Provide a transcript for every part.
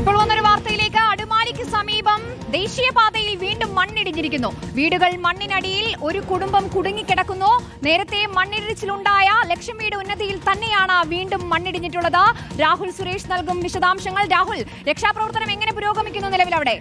ഇപ്പോൾ വന്നൊരു വാർത്തയിലേക്ക്. അടിമാലിക്ക് സമീപം ദേശീയപാതയിൽ വീണ്ടും മണ്ണിടിഞ്ഞിരിക്കുന്നു. വീടുകൾ മണ്ണിനടിയിൽ ഒരു കുടുംബം കുടുങ്ങിക്കിടക്കുന്നു. നേരത്തെ മണ്ണിടിച്ചിലുണ്ടായ ലക്ഷം വീട് ഉന്നതിയിൽ തന്നെയാണ് വീണ്ടും മണ്ണിടിഞ്ഞിട്ടുള്ളത്. രാഹുൽ സുരേഷ് നൽകും വിശദാംശങ്ങൾ. രാഹുൽ രക്ഷാപ്രവർത്തനം എങ്ങനെ പുരോഗമിക്കുന്നു നിലവിൽ അവിടെ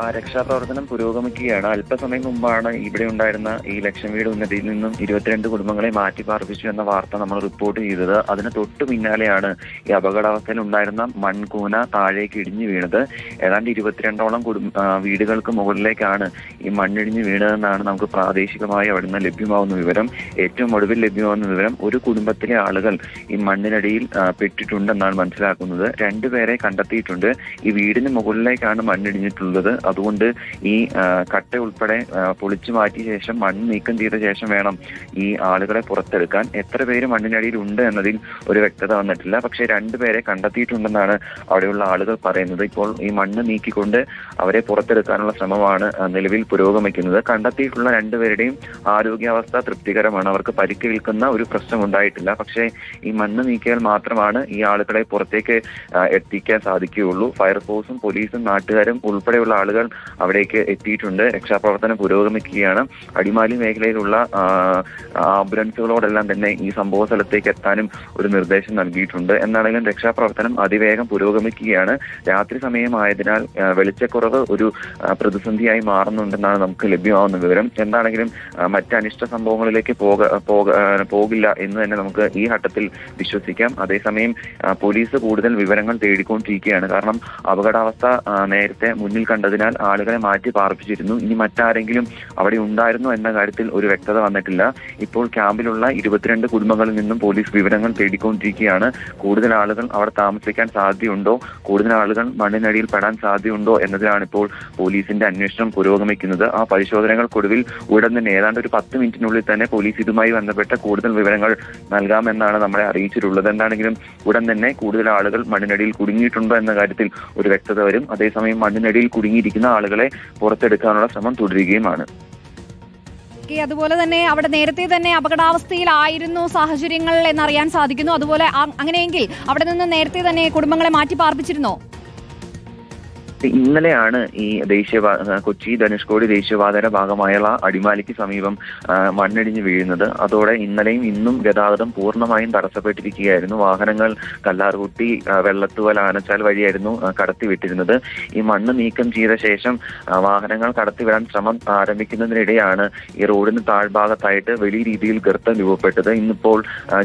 ആ രക്ഷാപ്രവർത്തനം പുരോഗമിക്കുകയാണ്. അല്പസമയം മുമ്പാണ് ഇവിടെ ഉണ്ടായിരുന്ന ഈ ലക്ഷം വീട് ഉന്നതിയിൽ നിന്നും ഇരുപത്തിരണ്ട് കുടുംബങ്ങളെ മാറ്റി പാർപ്പിച്ചു എന്ന വാർത്ത നമ്മൾ റിപ്പോർട്ട് ചെയ്തത്. അതിന് തൊട്ടു പിന്നാലെയാണ് ഈ അപകടാവസ്ഥയിൽ ഉണ്ടായിരുന്ന മൺകൂന താഴേക്ക് ഇടിഞ്ഞു വീണത്. ഏതാണ്ട് ഇരുപത്തിരണ്ടോളം കുടുംബ വീടുകൾക്ക് മുകളിലേക്കാണ് ഈ മണ്ണിടിഞ്ഞ് വീണതെന്നാണ് നമുക്ക് പ്രാദേശികമായി അവിടെ നിന്ന് ലഭ്യമാവുന്ന വിവരം. ഏറ്റവും ഒടുവിൽ ലഭ്യമാവുന്ന വിവരം ഒരു കുടുംബത്തിലെ ആളുകൾ ഈ മണ്ണിനടിയിൽ പെട്ടിട്ടുണ്ടെന്നാണ് മനസ്സിലാക്കുന്നത്. രണ്ടുപേരെ കണ്ടെത്തിയിട്ടുണ്ട്. ഈ വീടിന് മുകളിലേക്കാണ് മണ്ണിടിഞ്ഞിട്ടുള്ളത്. അതുകൊണ്ട് ഈ കട്ട ഉൾപ്പെടെ പൊളിച്ചു മാറ്റിയ ശേഷം മണ്ണ് നീക്കം ചെയ്ത ശേഷം വേണം ഈ ആളുകളെ പുറത്തെടുക്കാൻ. എത്ര പേര് മണ്ണിനടിയിൽ ഉണ്ട് എന്നതിൽ ഒരു വ്യക്തത വന്നിട്ടില്ല. പക്ഷേ രണ്ടുപേരെ കണ്ടെത്തിയിട്ടുണ്ടെന്നാണ് അവിടെയുള്ള ആളുകൾ പറയുന്നത്. ഇപ്പോൾ ഈ മണ്ണ് നീക്കിക്കൊണ്ട് അവരെ പുറത്തെടുക്കാനുള്ള ശ്രമമാണ് നിലവിൽ പുരോഗമിക്കുന്നത്. കണ്ടെത്തിയിട്ടുള്ള രണ്ടുപേരുടെയും ആരോഗ്യാവസ്ഥ തൃപ്തികരമാണ്. അവർക്ക് പരിക്ക് പരിക്കേൽക്കുന്ന ഒരു പ്രശ്നം ഉണ്ടായിട്ടില്ല. പക്ഷേ ഈ മണ്ണ് നീക്കിയാൽ മാത്രമാണ് ഈ ആളുകളെ പുറത്തേക്ക് എത്തിക്കാൻ സാധിക്കുകയുള്ളൂ. ഫയർഫോഴ്സും പോലീസും നാട്ടുകാരും ഉൾപ്പെടെയുള്ള ആളുകൾ അവിടേക്ക് എത്തിയിട്ടുണ്ട്. രക്ഷാപ്രവർത്തനം പുരോഗമിക്കുകയാണ്. അടിമാലി മേഖലയിലുള്ള ആംബുലൻസുകളോടെല്ലാം തന്നെ ഈ സംഭവ സ്ഥലത്തേക്ക് എത്താനും ഒരു നിർദ്ദേശം നൽകിയിട്ടുണ്ട്. എന്നാണെങ്കിലും രക്ഷാപ്രവർത്തനം അതിവേഗം പുരോഗമിക്കുകയാണ്. രാത്രി സമയമായതിനാൽ വെളിച്ചക്കുറവ് ഒരു പ്രതിസന്ധിയായി മാറുന്നുണ്ടെന്നാണ് നമുക്ക് ലഭ്യമാവുന്ന വിവരം. എന്താണെങ്കിലും മറ്റ് അനിഷ്ട സംഭവങ്ങളിലേക്ക് പോക പോക പോകില്ല എന്ന് തന്നെ നമുക്ക് ഈ ഘട്ടത്തിൽ വിശ്വസിക്കാം. അതേസമയം പോലീസ് കൂടുതൽ വിവരങ്ങൾ തേടിക്കൊണ്ടിരിക്കുകയാണ്. കാരണം അപകടാവസ്ഥ നേരത്തെ മുന്നിൽ കണ്ടതിനാൽ ആളുകളെ മാറ്റി പാർപ്പിച്ചിരുന്നു. ഇനി മറ്റാരെങ്കിലും അവിടെ ഉണ്ടായിരുന്നു എന്ന കാര്യത്തിൽ ഒരു വ്യക്തത വന്നിട്ടില്ല. ഇപ്പോൾ ക്യാമ്പിലുള്ള ഇരുപത്തിരണ്ട് കുടുംബങ്ങളിൽ നിന്നും പോലീസ് വിവരങ്ങൾ തേടിക്കൊണ്ടിരിക്കുകയാണ്. കൂടുതൽ ആളുകൾ അവിടെ താമസിക്കാൻ സാധ്യതയുണ്ടോ? കൂടുതൽ ആളുകൾ മണ്ണിനടിയിൽ പെടാൻ സാധ്യതയുണ്ടോ? എന്നതിലാണ് ഇപ്പോൾ പോലീസിന്റെ അന്വേഷണം പുരോഗമിക്കുന്നത്. ആ പരിശോധനകൾക്കൊടുവിൽ ഉടൻ തന്നെ ഏതാണ്ട് ഒരു പത്ത് മിനിറ്റിനുള്ളിൽ തന്നെ പോലീസ് ഇതുമായി ബന്ധപ്പെട്ട കൂടുതൽ വിവരങ്ങൾ നൽകാമെന്നാണ് നമ്മളെ അറിയിച്ചിട്ടുള്ളത്. എന്താണെങ്കിലും ഉടൻ തന്നെ കൂടുതൽ ആളുകൾ മണ്ണിനടിയിൽ കുടുങ്ങിയിട്ടുണ്ടോ എന്ന കാര്യത്തിൽ ഒരു വ്യക്തത വരും. അതേസമയം മണ്ണിനടിയിൽ കുടുങ്ങിയിരിക്കുന്ന ആളുകളെ പുറത്തെടുക്കാനുള്ള ശ്രമം തുടരുകയുമാണ്. അതുപോലെ തന്നെ അവിടെ നേരത്തെ തന്നെ അപകടാവസ്ഥയിലായിരുന്നു സാഹചര്യങ്ങൾ എന്നറിയാൻ സാധിക്കുന്നു. അതുപോലെ അങ്ങനെയെങ്കിൽ അവിടെ നിന്ന് നേരത്തെ തന്നെ കുടുംബങ്ങളെ മാറ്റി പാർപ്പിച്ചിരുന്നോ ഇന്നലെയാണ് ഈ ദേശീയ കൊച്ചി ധനുഷ്കോടി ദേശീയപാതയുടെ ഭാഗമായുള്ള അടിമാലിക്ക് സമീപം മണ്ണിടിഞ്ഞ് വീഴുന്നത്. അതോടെ ഇന്നലെയും ഇന്നും ഗതാഗതം പൂർണമായും തടസ്സപ്പെട്ടിരിക്കുകയായിരുന്നു. വാഹനങ്ങൾ കല്ലാർകുട്ടി വെള്ളത്തുവൽ ആനച്ചാൽ വഴിയായിരുന്നു കടത്തിവിട്ടിരുന്നത്. ഈ മണ്ണ് നീക്കം ചെയ്ത ശേഷം വാഹനങ്ങൾ കടത്തിവിടാൻ ശ്രമം ആരംഭിക്കുന്നതിനിടെയാണ് ഈ റോഡിന് താഴ്ഭാഗത്തായിട്ട് വലിയ രീതിയിൽ ഗർത്തം രൂപപ്പെട്ടത്. ഇന്നിപ്പോൾ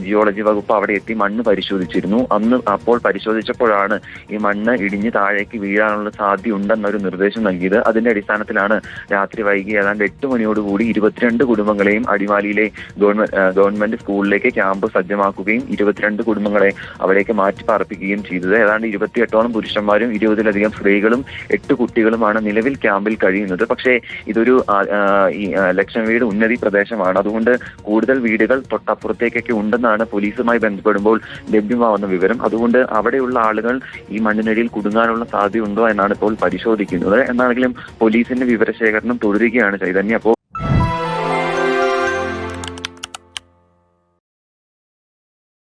ജിയോളജി വകുപ്പ് അവിടെ എത്തി മണ്ണ് പരിശോധിച്ചിരുന്നു. അന്ന് അപ്പോൾ പരിശോധിച്ചപ്പോഴാണ് ഈ മണ്ണ് ഇടിഞ്ഞ് താഴേക്ക് വീഴാനുള്ള സാധ്യതയുണ്ടെന്നൊരു നിർദ്ദേശം നൽകിയത്. അതിന്റെ അടിസ്ഥാനത്തിലാണ് രാത്രി വൈകി ഏതാണ്ട് എട്ട് മണിയോടുകൂടി ഇരുപത്തിരണ്ട് കുടുംബങ്ങളെയും അടിമാലിയിലെ ഗവൺമെന്റ് സ്കൂളിലേക്ക് ക്യാമ്പ് സജ്ജമാക്കുകയും ഇരുപത്തിരണ്ട് കുടുംബങ്ങളെ അവിടേക്ക് മാറ്റി പാർപ്പിക്കുകയും ചെയ്തത്. ഏതാണ്ട് ഇരുപത്തിയെട്ടോളം പുരുഷന്മാരും ഇരുപതിലധികം സ്ത്രീകളും എട്ട് കുട്ടികളുമാണ് നിലവിൽ ക്യാമ്പിൽ കഴിയുന്നത്. പക്ഷേ ഇതൊരു ലക്ഷം വീട് ഉന്നതി പ്രദേശമാണ്. അതുകൊണ്ട് കൂടുതൽ വീടുകൾ തൊട്ടപ്പുറത്തേക്കൊക്കെ ഉണ്ടെന്നാണ് പോലീസുമായി ബന്ധപ്പെടുമ്പോൾ ലഭ്യമാവുന്ന വിവരം. അതുകൊണ്ട് അവിടെയുള്ള ആളുകൾ ഈ മണ്ണിനടിയിൽ കുടുങ്ങാനുള്ള സാധ്യതയുണ്ടോ എന്നാണ് ഇപ്പോൾ പരിശോധിക്കുന്നത്. എന്നാണെങ്കിലും പോലീസിന്റെ വിവരശേഖരണം തുടരുകയാണ് ചൈതന്യ അപ്പോൾ